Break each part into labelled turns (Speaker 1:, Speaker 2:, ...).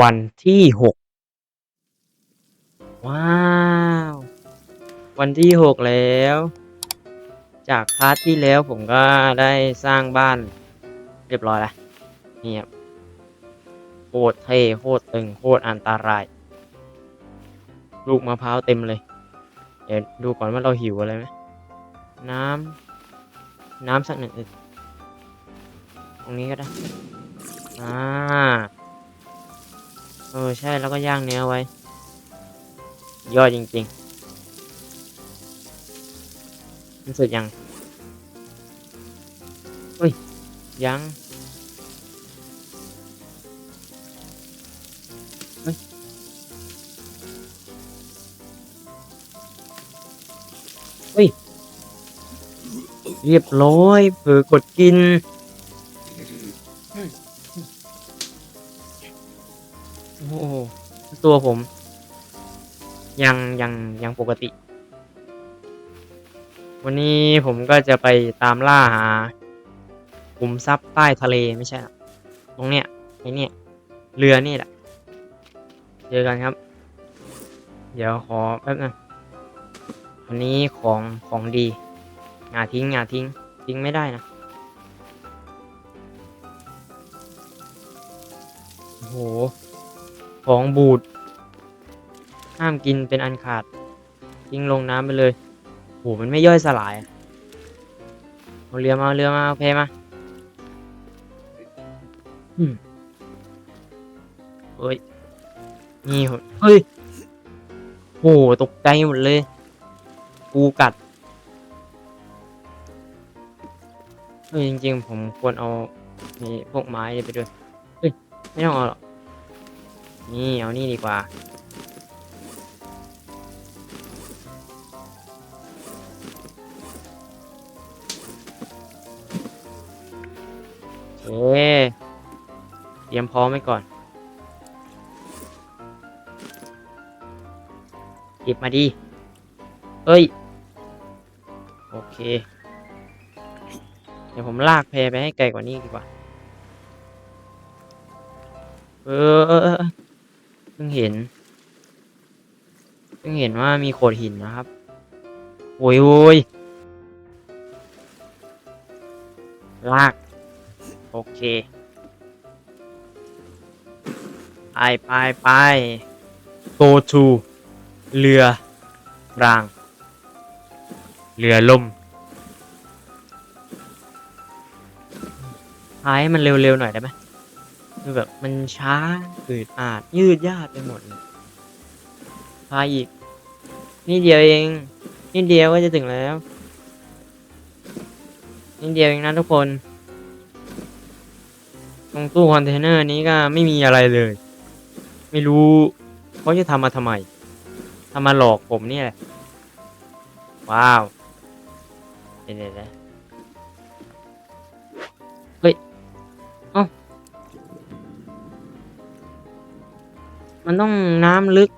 Speaker 1: วันที่หกว้าว วันที่หกแล้ว จากพาร์ทที่แล้วผมก็ได้สร้างบ้านเรียบร้อยแล้วนี่ครับโคตรเท่โคตรตึงโคตรอันตราย ลูกมะพร้าวเต็มเลย เดี๋ยวดูก่อนว่าเราหิวอะไรไหมน้ำน้ำสักหนึ่งอึกตรงนี้ก็ได้อ่า เออ ใช่แล้วก็ย่างเนื้อไว้ ยอดจริงๆมันสุดยังเฮ้ย ยังเฮ้ยเฮ้ย เรียบร้อยเผลอกดกิน ตัวผม ยังยังยังปกติ วันนี้ผมก็จะไปตามล่าหาขุมทรัพย์ใต้ทะเลไม่ใช่หรอกตรงเนี้ยไอเนี่ยเรือนี่แหละเจอกันครับ เดี๋ยวขอแป๊บนึงอันนี้ของของดีงาทิ้งงาทิ้งทิ้งไม่ได้นะโอ้โหของบูด ห้ามกินเป็นอันขาด ทิ้งลงน้ำไปเลยโหมันไม่ย่อยสลายเอาเรือมาเรือมาเอเพมาอืมเฮ้ย นี่โหเฮ้ยโหตกใจหมดเลยปูกัดเฮ้ยจริง ๆ ผมควรเอานี่พวกไม้ไปด้วยเฮ้ยไม่ต้องเอาหรอกนี่เอานี่ดีกว่า เตรียมพร้อมไว้ก่อน หยิบมาดี เอ้ย โอเค เดี๋ยวผมลากแพไปให้ไกลกว่านี้ดีกว่า เออเออเออเพิ่งเห็น เพิ่งเห็นว่ามีโขดหินนะครับ โอ้ยโอ้ยลาก โอเค ไปไปไป go to เรือราง เรือล่มพายมันเร็วๆหน่อยได้ไหมคือแบบมันช้าอืดอาด ยืดยาดไปหมดเลยพายอีก นี่เดียวเอง นี่เดียวก็จะถึงแล้ว นี่เดียวเองนะทุกคน ตรงตู้คอนเทนเนอร์นี้ก็ไม่มีอะไรเลย ไม่รู้เขาจะทำมาทำไมทำมาหลอกผมเนี่ย ว้าวเดี๋ยวเดี๋ยเฮ้ยเอ้ามันต้องน้ำลึก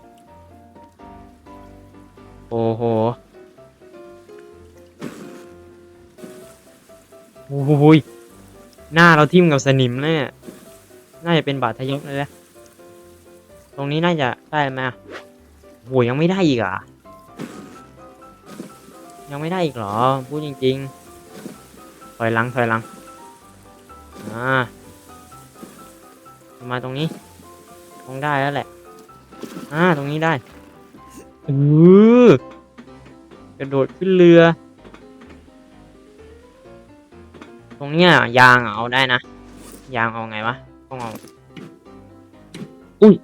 Speaker 1: โอ้โหโอ้โหย หน้าเราทิ่มกับสนิมเลยเนี่ยน่าจะเป็นบาดทะยักเลยนะตรงนี้น่าจะได้ไหมอะโหยังไม่ได้อีกอะยังไม่ได้อีกเหรอ พูดจริงๆถอยหลังถอยหลังอ่ามาตรงนี้คงได้แล้วแหละอ่าตรงนี้ได้เออกระโดดขึ้นเรือ รงเนี้ยยางเอาได้นะ ยางเอาไงวะต้องเอาอุ้ย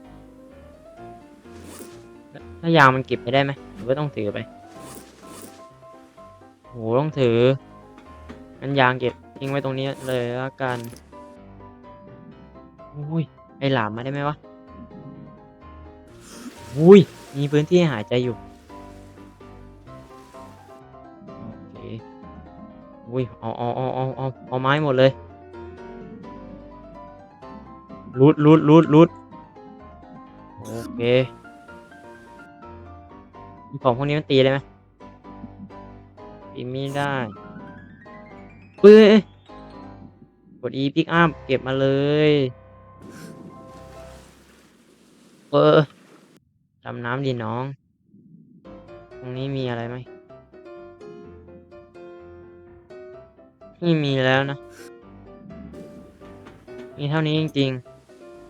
Speaker 1: ถ้ายางมันเก็บไปได้ไหมหรือว่าต้องถือไปโหต้องถืองั้นยางเก็บทิ้งไว้ตรงนี้เลยแล้วกันอุ้ยไอหลามมาได้ไหมวะอุ้ยมีพื้นที่หายใจอยู่ อุ้ยเอาเอาเอาเอาเอาเอาไม้หมดเลยรูดรูดรูดรูดโอเคของพวกนี้มันตีได้ไหมตีไม่ได้เฮ้ยเอ้ยกด E pick up เก็บมาเลยเออดำน้ำดิน้อง ตรงนี้มีอะไรไหม ไม่มีแล้วนะ มีเท่านี้จริง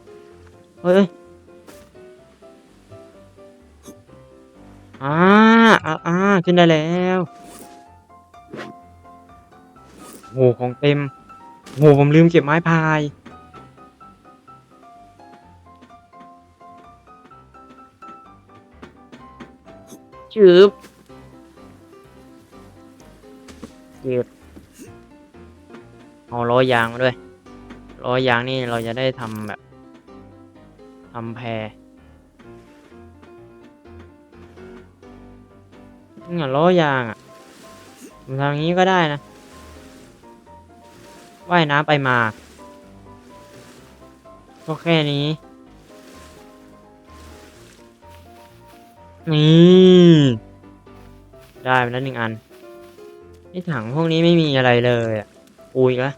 Speaker 1: ๆ เฮ้ยอ่าอ่าอ่าขึ้นได้แล้วโหของเต็มโหผมลืมเก็บไม้พายชืบเก็บ เอาล้อยางมาด้วยล้อยางนี่เราจะได้ทำแบบทำแพเนี่ยล้อยางอะทำอย่างนี้ก็ได้นะว่ายน้ำไปมาก็แค่นี้ นี่ ได้ไปแล้วหนึ่งอัน นี่ถังพวกนี้ไม่มีอะไรเลยอะปุยละ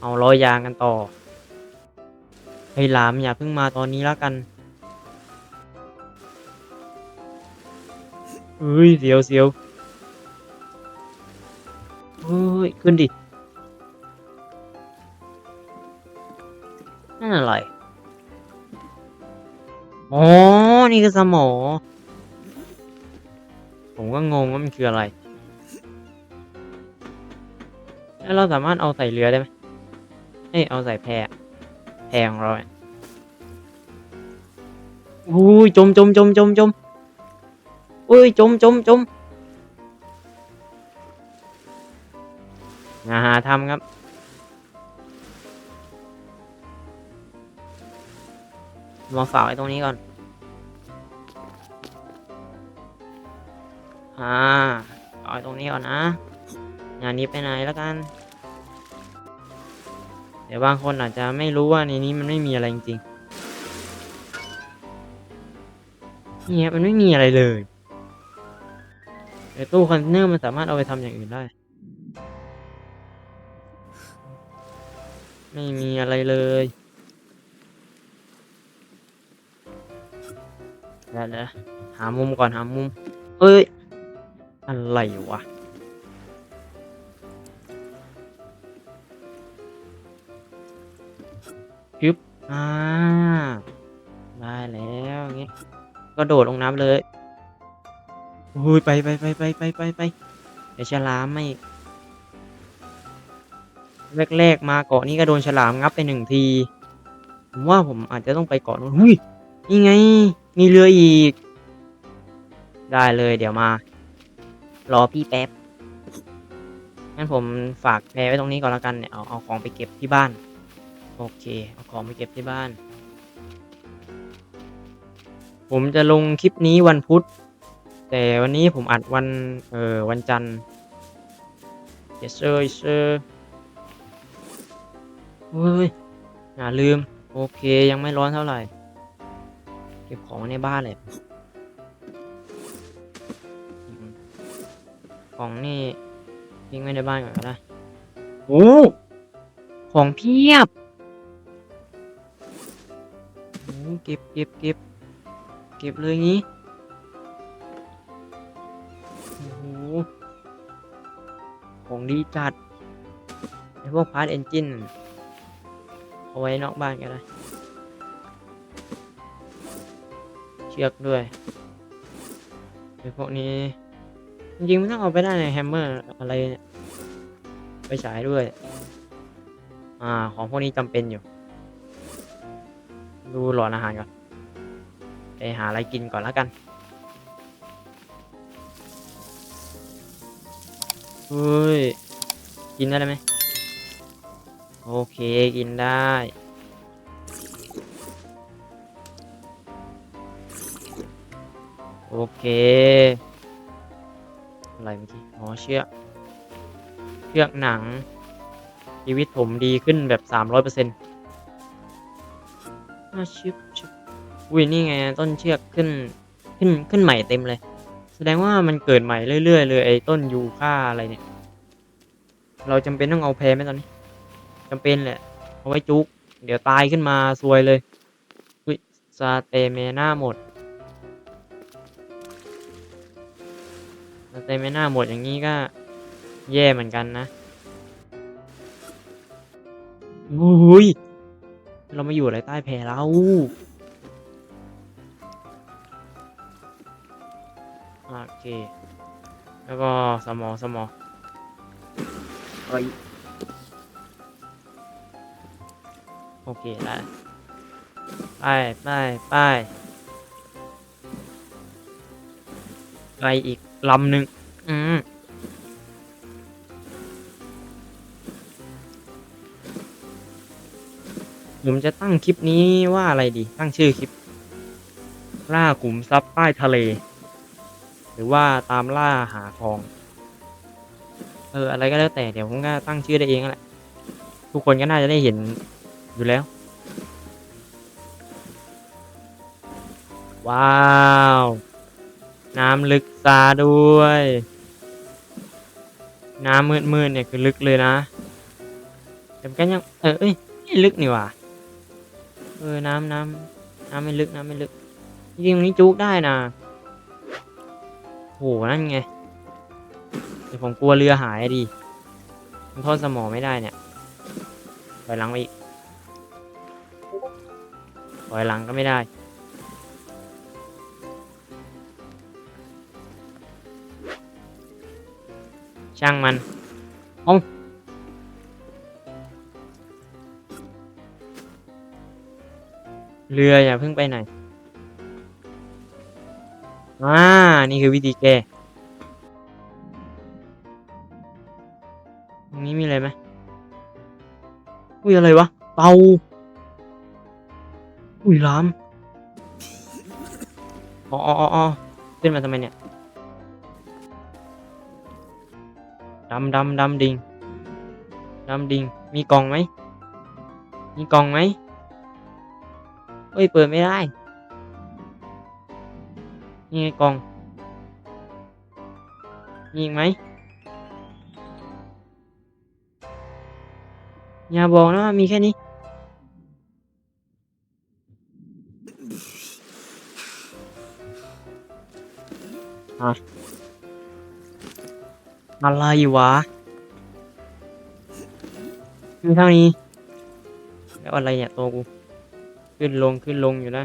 Speaker 1: เอาล้อยางกันต่อไอ้หลามอย่าเพิ่งมาตอนนี้แล้วกันเฮ้ยเสียวเสียวเฮ้ยขึ้นดิ นั่นอะไร อ๋อ นี่คือสมอ ผมก็งงว่ามันคืออะไร แล้วเราสามารถเอาใส่เรือได้ไหม เอ้ยเอาใส่แพแพของเราเนี่ยอุ้ยจมจมจมจมจมอุ้ยจมจมจมอย่าหาทำครับ มาฝากไว้ตรงนี้ก่อน อ่าฝากไว้ตรงนี้ก่อนนะ งานนี้ไปไหนแล้วกัน เดี๋ยวบางคนอาจจะไม่รู้ว่าในนี้มันไม่มีอะไรจริงๆเนี่ยมันไม่มีอะไรเลยแต่ตู้คอนเทนเนอร์มันสามารถเอาไปทำอย่างอื่นได้ ไม่มีอะไรเลยเดี๋ยวเดี๋ยวหามุมก่อนหามุมเอ้ย อะไรวะ อ่า ได้แล้วอย่างงี้ก็โดดลงน้ำเลยอุ้ยไปไปไปไปไปไปไปเดี๋ยวฉลามไม่แรกๆมาเกาะนี้ก็โดนฉลามงับไปหนึ่งที ผมว่าผมอาจจะต้องไปเกาะนู้นหุ้ยนี่ไง มีเรืออีก ได้เลยเดี๋ยวมา รอพี่แป๊บงั้นผมฝากแพรไว้ตรงนี้ก่อนแล้วกันเนี่ยเอาเอาของไปเก็บที่บ้าน โอเค เอาของไปเก็บที่บ้าน ผมจะลงคลิปนี้วันพุธ แต่วันนี้ผมอัดวัน เออวันจันทร์ yes sir yes sir เฮ้ยอย่าลืม โอเคยังไม่ร้อนเท่าไหร่ เก็บของในบ้านเลยของนี่ทิ้งไว้ในบ้านก่อนก็ได้โอ้ของเพียบ เก็บเก็บเก็บเก็บเลยงี้โอ้โหของดีจัดไอพวกพาร์ทเอนจินเอาไว้นอกบ้านก็ได้เชือกด้วยไอพวกนี้ จริงๆมันต้องเอาไปได้ในแฮมเมอร์อะไรเนี่ยไปฉายด้วย อ่า ของพวกนี้จำเป็นอยู่ ดูหลอดอาหารก่อน ไปหาอะไรกินก่อนแล้วกันเฮ้ย กินได้ไหม โอเค กินได้ โอเค อะไรเมื่อกี้ อ๋อ เชือก เชือกหนัง ชีวิตผมดีขึ้นแบบสามร้อยเปอร์เซ็นต์ ชิบชิบอุ้ยนี่ไงต้นเชือกขึ้นขึ้นขึ้นใหม่เต็มเลย แสดงว่ามันเกิดใหม่เรื่อยๆเลยไอ้ต้นยูค่าอะไรเนี่ย เราจำเป็นต้องเอาแพรไหมตอนนี้จำเป็นแหละเอาไว้จุก เดี๋ยวตายขึ้นมาซวยเลยอุ้ยสเตเมน่าหมดสเตเมน่าหมดอย่างนี้ก็ แย่เหมือนกันนะอุ้ย เรามาอยู่อะไรใต้แพเราโอเค แล้วก็สมอสมอโอเคได้ไปไปไปไปอีกลำหนึ่งอืม ผมจะตั้งคลิปนี้ว่าอะไรดี ตั้งชื่อคลิป ล่าขุมทรัพย์ใต้ทะเล หรือว่าตามล่าหาทอง เออ อะไรก็แล้วแต่เดี๋ยวผมก็ตั้งชื่อได้เองแหละ ทุกคนก็น่าจะได้เห็นอยู่แล้ว ว้าว น้ำลึกซาด้วย น้ำมืดๆเนี่ยคือลึกเลยนะแต่ก็ยังเออเอ้ยไม่ลึกนี่ว่า เออ น้ำน้ำน้ำไม่ลึก น้ำไม่ลึก จริงๆตรงนี้จุกได้นะโห นั่นไงแต่ผมกลัวเรือหายดิมันทอดสมองไม่ได้เนี่ยปล่อยหลังไปอีกปล่อยหลังก็ไม่ได้ ช่างมัน เอ้า เรืออย่าเพิ่งไปไหนอ่านี่คือวิธีแก้ตรงนี้มีอะไรไหมอุ้ยอะไรวะ เตา อุ้ยล้ามอ๋ออ๋ออ๋อขึ้นมาทำไมเนี่ย ดำดำดำดิง ดำดิง มีกล่องไหม มีกล่องไหม เฮ้ย เปิดไม่ได้ นี่ไงกล่องมีอีกไหมอย่าบอกนะมีแค่นี้อะอะไรวะมีเท่านี้ แล้วอะไรเนี่ยตัวกู ขึ้นลงขึ้นลงอยู่ได้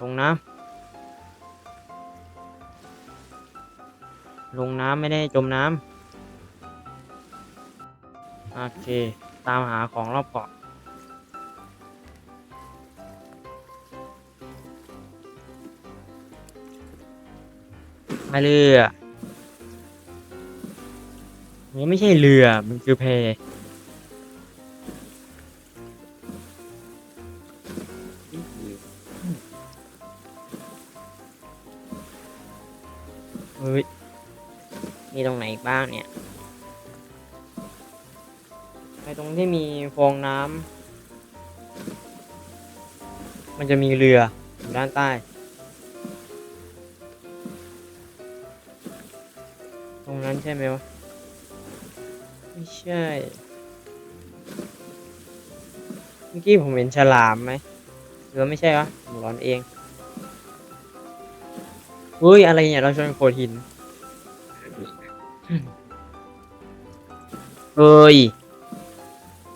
Speaker 1: ลงน้ำลงน้ำไม่ได้จมน้ำโอเค ตามหาของรอบเกาะไม่เรือมันไม่ใช่เรือ มันคือแพ บ้างเนี่ยไปตรงที่มีฟองน้ำมันจะมีเรืออยู่ด้านใต้ ตรงนั้นใช่ไหมวะ ไม่ใช่ เมื่อกี้ผมเห็นฉลามไหมหรือไม่ใช่วะผมร้อนเองเฮ้ย อะไรเนี่ย เราชนโขดหิน เฮ้ย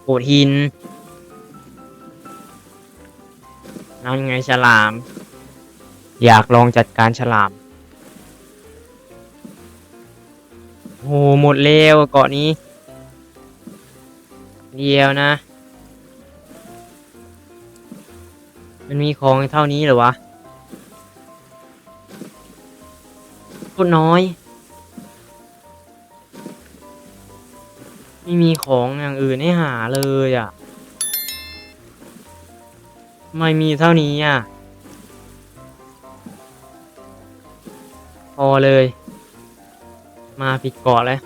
Speaker 1: โขดหินนั่นไงฉลาม อยากลองจัดการฉลาม โอ้โหหมดเร็วเกาะนี้ เดียวนะ มันมีของเท่านี้เหรอวะโคตรน้อย ไม่มีของอย่างอื่นให้หาเลยอะไม่มีเท่านี้อะ พอเลย มาผิดเกาะแล้ว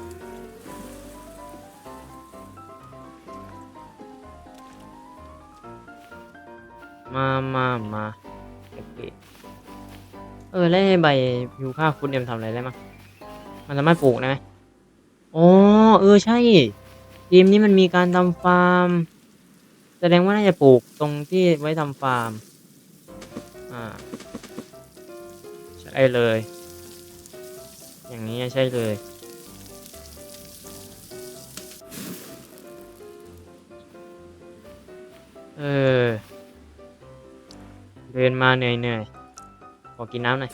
Speaker 1: มามามาโอเค เออ แล้วไอ้ใบยูค่าฟุตเนี่ยมันทำอะไรได้มั้งมันสามารถปลูกได้ไหมอ๋อ เออ ใช่ ทีมนี้มันมีการทำฟาร์ม แสดงว่าน่าจะปลูกตรงที่ไว้ทำฟาร์ม อ่า ใช่เลย อย่างนี้ใช่เลย เออ เดินมาเหนื่อยเหนื่อยๆขอกินน้ำหน่อย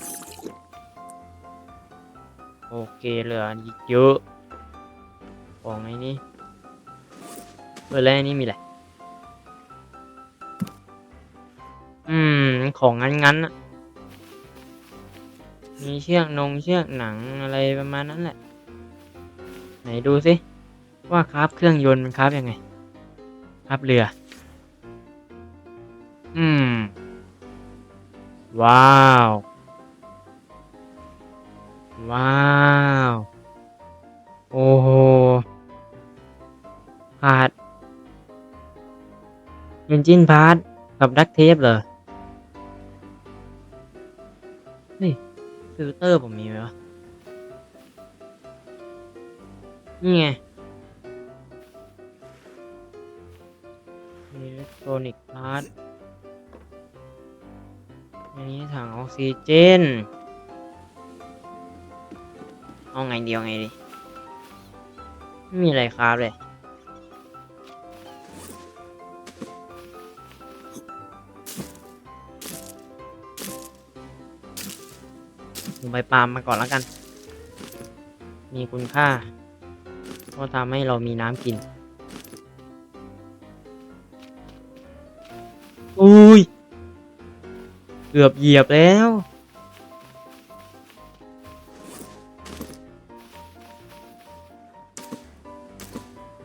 Speaker 1: โอเคเหลืออีกเยอะของไอ้นี่ เออแล้วอ้นี่มีอะไร อืม ของงั้นงั้นๆอะมีเชือกนงเชือกหนังอะไรประมาณนั้นแหละ ไหนดูสิ ว่าคราฟเครื่องยนต์มันคราฟยังไง คราฟเรือ อืม ว้าว ว้าว โอ้โหพาด เอนจินพาร์ทกับดักเทปเหรอเฮ้ยฟิลเตอร์ผมมีไหมวะ นี่ไงอิเล็กทรอนิกส์พาร์ทอันนี้ถังออกซิเจน เอาไงเดียวไงดี ไม่มีอะไรครับเลย ผมไปปาล์มมาก่อนแล้วกัน มีคุณค่า เพราะทำให้เรามีน้ำกิน อุ้ย เกือบเหยียบแล้ว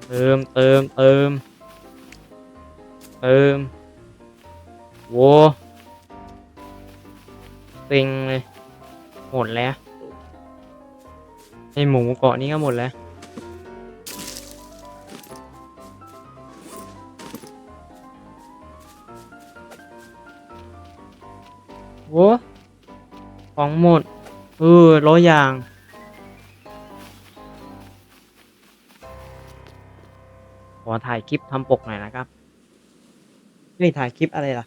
Speaker 1: เติมเติมเติมเติมโวเต็งเลย หมดแล้วไอหมูเกาะนี้ก็หมดแล้ว โว้ของหมด เออร้อยอย่าง ขอถ่ายคลิปทำปกหน่อยนะครับเฮ้ยถ่ายคลิปอะไรล่ะ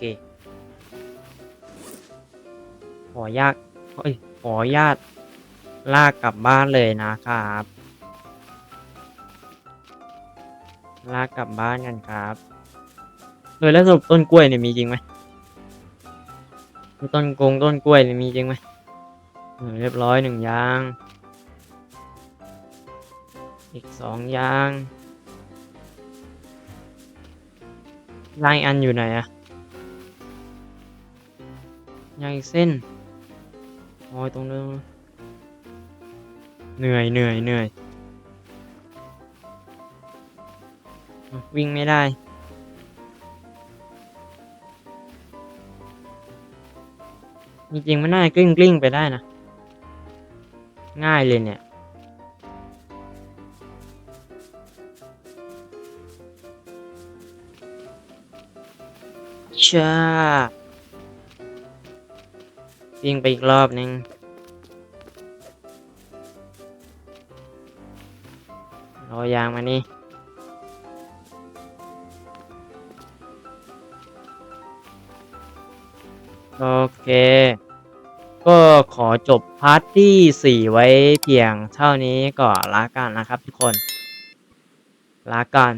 Speaker 1: เคขอยากเฮ้ยขอญาตลากกลับบ้านเลยนะครับ ลากกลับบ้านกันครับเออแล้วสรุปต้นกล้วยเนี่ยมีจริงไหมต้นกงต้นกล้วยเนี่ยมีจริงไหมเรียบร้อยหนึ่งยาง อีกสองยางลายอันอยู่ไหนอะ ยางอีกเส้นโอ้ยตรงนู้นเหนื่อยเหนื่อยเหนื่อยวิ่งไม่ได้ จริงๆมันน่าจะกลิ้งกลิ้งไปได้นะ ง่ายเลยเนี่ย ชา วิ่งไปอีกรอบนึงรอยางมานี่โอเค ก็ขอจบพาร์ทที่ 4 ไว้เพียงเท่านี้ก่อนละกันนะครับทุกคนลากัน